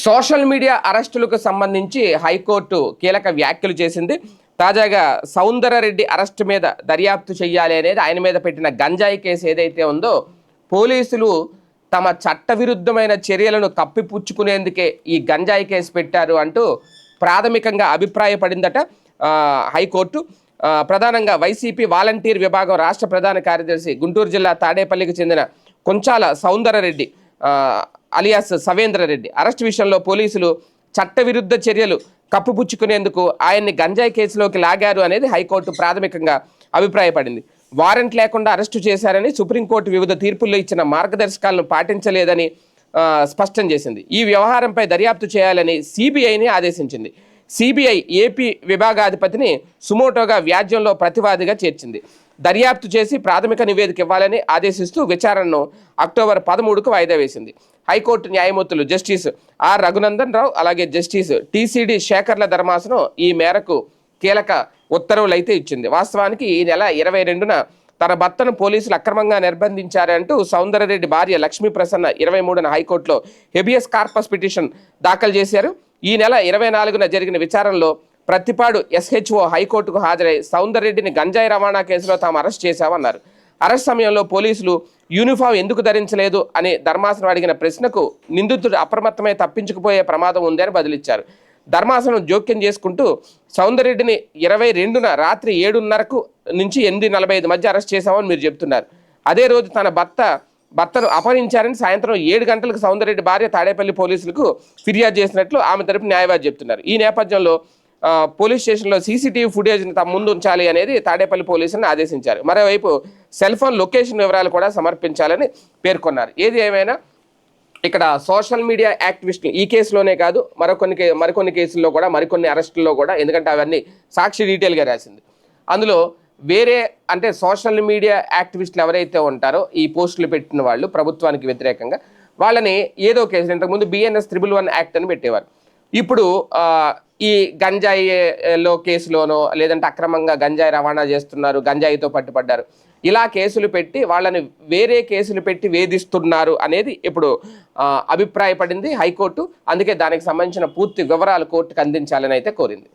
Social media అరెస్టులకు సంబంధించి high court కీలక వ్యాఖ్యలు చేసింది. తాజాగా సౌందరరెడ్డి అరెస్టు మీద దర్యాప్తు చేయాలి అనేది ఆయన మీద పెట్టిన గంజాయి కేసు ఏదైతే ఉందో పోలీసులు తమ చట్టవిరుద్ధమైన చర్యలను కప్పిపుచ్చుకునేందుకే ఈ గంజాయి కేసు పెట్టారు అంటూ ప్రాథమికంగా అభిప్రాయపడిందట హైకోర్టు. ప్రధానంగా వైసీపీ వాలంటీర్ విభాగం రాష్ట్ర ప్రధాన కార్యదర్శి గుంటూరు జిల్లా తాడేపల్లికి చెందిన కొంచాల సౌందరరెడ్డి. అలియాస్ సవేంద్రరెడ్డి అరెస్ట్ విషయంలో పోలీసులు చట్టవిరుద్ధ చర్యలు కప్పుపుచ్చుకునేందుకు ఆయన్ని గంజాయి కేసులోకి లాగారు అనేది హైకోర్టు ప్రాథమికంగా అభిప్రాయపడింది. వారెంట్ లేకుండా అరెస్టు చేశారని సుప్రీంకోర్టు వివిధ తీర్పుల్లో ఇచ్చిన మార్గదర్శకాలను పాటించలేదని స్పష్టం చేసింది. ఈ వ్యవహారంపై దర్యాప్తు చేయాలని సిబిఐని ఆదేశించింది. సిబిఐ ఏపీ విభాగాధిపతిని సుమోటోగా వ్యాజ్యంలో ప్రతివాదిగా చేర్చింది. దర్యాప్తు చేసి ప్రాథమిక నివేదిక ఇవ్వాలని ఆదేశిస్తూ విచారణను అక్టోబర్ పదమూడుకు వాయిదా వేసింది. హైకోర్టు న్యాయమూర్తులు జస్టిస్ ఆర్ రఘునందన్ రావు అలాగే జస్టిస్ టీసీడీ శేఖర్ల ధర్మాసనం ఈ మేరకు కీలక ఉత్తర్వులు అయితే ఇచ్చింది. వాస్తవానికి ఈ నెల ఇరవై రెండున తన భర్తను పోలీసులు అక్రమంగా నిర్బంధించారంటూ సౌందరరెడ్డి భార్య లక్ష్మీ ప్రసన్న ఇరవై మూడున హైకోర్టులో హెబియస్ కార్పస్ పిటిషన్ దాఖలు చేశారు. ఈ నెల ఇరవై నాలుగున జరిగిన విచారణలో ప్రతిపాడు ఎస్హెచ్ఓ హైకోర్టుకు హాజరై సౌందర్రెడ్డిని గంజాయి రవాణా కేసులో తాము అరెస్ట్ చేశామన్నారు. అరెస్ట్ సమయంలో పోలీసులు యూనిఫామ్ ఎందుకు ధరించలేదు అని ధర్మాసనం అడిగిన ప్రశ్నకు నిందితుడు అప్రమత్తమై తప్పించుకుపోయే ప్రమాదం ఉందని బదిలిచ్చారు. ధర్మాసనం జోక్యం చేసుకుంటూ సౌందర్రెడ్డిని ఇరవై రెండున రాత్రి ఏడున్నరకు నుంచి ఎనిమిది నలభై ఐదు మధ్య అరెస్ట్ చేశామని మీరు చెప్తున్నారు అదే రోజు తన భర్త భర్తను అపహరించారని సాయంత్రం ఏడు గంటలకు సౌందర్రెడ్డి భార్య తాడేపల్లి పోలీసులకు ఫిర్యాదు చేసినట్లు ఆమె తరపు న్యాయవాది చెప్తున్నారు ఈ నేపథ్యంలో పోలీస్ స్టేషన్లో సీసీటీవీ ఫుటేజ్ని తమ ముందు ఉంచాలి అనేది తాడేపల్లి పోలీసులను ఆదేశించారు. మరోవైపు సెల్ ఫోన్ లొకేషన్ వివరాలు కూడా సమర్పించాలని పేర్కొన్నారు. ఏది ఏమైనా ఇక్కడ సోషల్ మీడియా యాక్టివిస్టులు ఈ కేసులోనే కాదు మరికొన్ని కే- మరికొన్ని కేసుల్లో కూడా మరికొన్ని అరెస్టుల్లో కూడా ఎందుకంటే అవన్నీ సాక్షి డీటెయిల్గా రాసింది. అందులో వేరే అంటే సోషల్ మీడియా యాక్టివిస్టులు ఎవరైతే ఉంటారో ఈ పోస్టులు పెట్టిన వాళ్ళు ప్రభుత్వానికి వ్యతిరేకంగా వాళ్ళని ఏదో కేసు ఇంతకుముందు బిఎన్ఎస్ త్రిబుల్ వన్ యాక్ట్ అని పెట్టేవారు. ఇప్పుడు ఈ గంజాయిలో కేసులోనో లేదంటే అక్రమంగా గంజాయి రవాణా చేస్తున్నారు గంజాయితో పట్టుపడ్డారు. ఇలా కేసులు పెట్టి వాళ్ళని వేరే కేసులు పెట్టి వేధిస్తున్నారు అనేది ఇప్పుడు అభిప్రాయపడింది హైకోర్టు. అందుకే దానికి సంబంధించిన పూర్తి వివరాలు కోర్టుకు అందించాలని అయితే కోరింది.